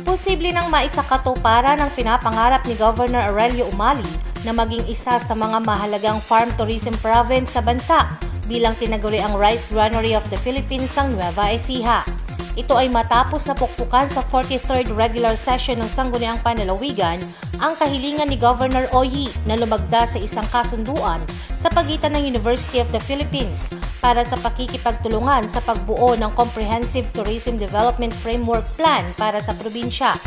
Posible nang maisakatuparan ang pinapangarap ni Governor Aurelio Umali na maging isa sa mga mahalagang farm tourism province sa bansa bilang tinaguri ang Rice Granary of the Philippines ang Nueva Ecija. Ito ay matapos na pukpukan sa 43rd regular session ng Sangguniang Panalawigan ang kahilingan ni Governor Oyi na lumagda sa isang kasunduan sa pagitan ng University of the Philippines para sa pakikipagtulungan sa pagbuo ng Comprehensive Tourism Development Framework Plan para sa probinsya.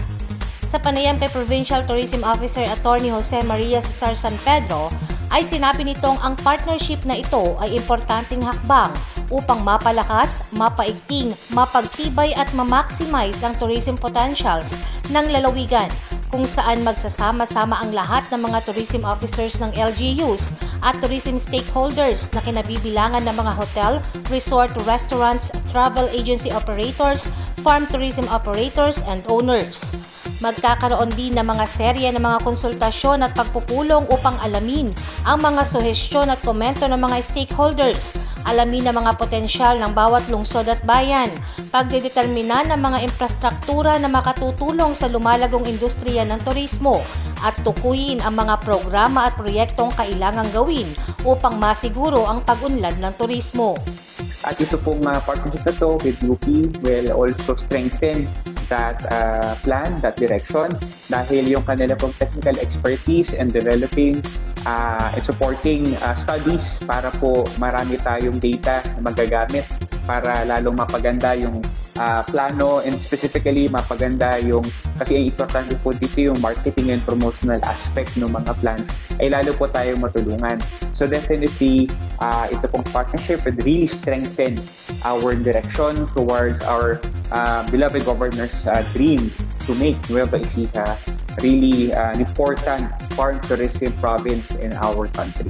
Sa panayam kay Provincial Tourism Officer Attorney Jose Maria Cesar San Pedro, ay sinabi nitong ang partnership na ito ay importanteng hakbang upang mapalakas, mapaigting, mapagtibay at ma-maximize ang tourism potentials ng lalawigan kung saan magsasama-sama ang lahat ng mga tourism officers ng LGUs at tourism stakeholders na kinabibilangan ng mga hotel, resort, restaurants, travel agency operators, farm tourism operators, and owners. Magkakaroon din ng mga serye ng mga konsultasyon at pagpupulong upang alamin ang mga suhestyon at komento ng mga stakeholders, alamin ang mga potensyal ng bawat lungsod at bayan, pagdedetermina ng mga infrastruktura na makatutulong sa lumalagong industriya ng turismo, at tukuyin ang mga programa at proyektong kailangang gawin upang masiguro ang pag-unlad ng turismo. At ito pong uh, partnership na to with UP will also strengthen that uh, plan, that direction. Dahil yung kanila pong technical expertise and developing uh, and supporting uh, studies para po marami tayong data na magagamit para lalong mapaganda yung uh, plano and specifically mapaganda yung kasi ang importante po dito yung marketing and promotional aspect ng mga plans ay lalo po tayong matulungan. So definitely, uh, ito pong partnership would really strengthen our direction towards our uh, beloved governor's uh, dream to make Nueva Ecija really uh, an important farm tourism province in our country.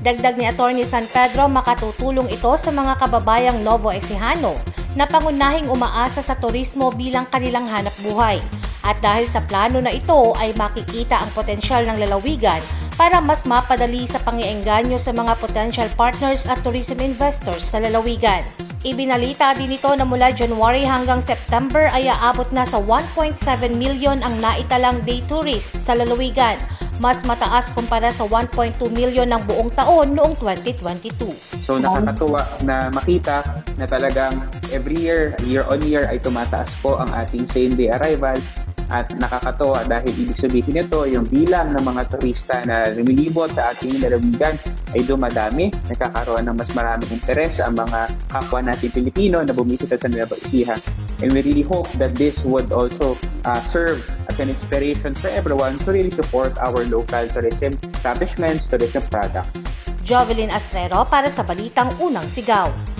Dagdag ni Attorney San Pedro, makatutulong ito sa mga kababayang Novo Ecijano na pangunahing umaasa sa turismo bilang kanilang hanap buhay. At dahil sa plano na ito ay makikita ang potensyal ng lalawigan para mas mapadali sa pangiengganyo sa mga potential partners at tourism investors sa lalawigan. Ibinalita din ito na mula January hanggang September ay aabot na sa 1.7 million ang naitalang day tourist sa lalawigan, mas mataas kumpara sa 1.2 million ng buong taon noong 2022. So nakakatuwa na makita na talagang every year, year on year ay tumataas po ang ating same day arrival at nakakatuwa dahil ibig sabihin nito yung bilang ng mga turista na lumilibot sa ating lalawigan ay dumadami, nagkakaroon ng mas maraming interes ang mga kapwa natin Pilipino na bumisita sa Nueva Ecija. And we really hope that this would also uh, serve as an inspiration for everyone to really support our local tourism establishments, tourism products. Jovelyn Astrero para sa Balitang Unang Sigaw.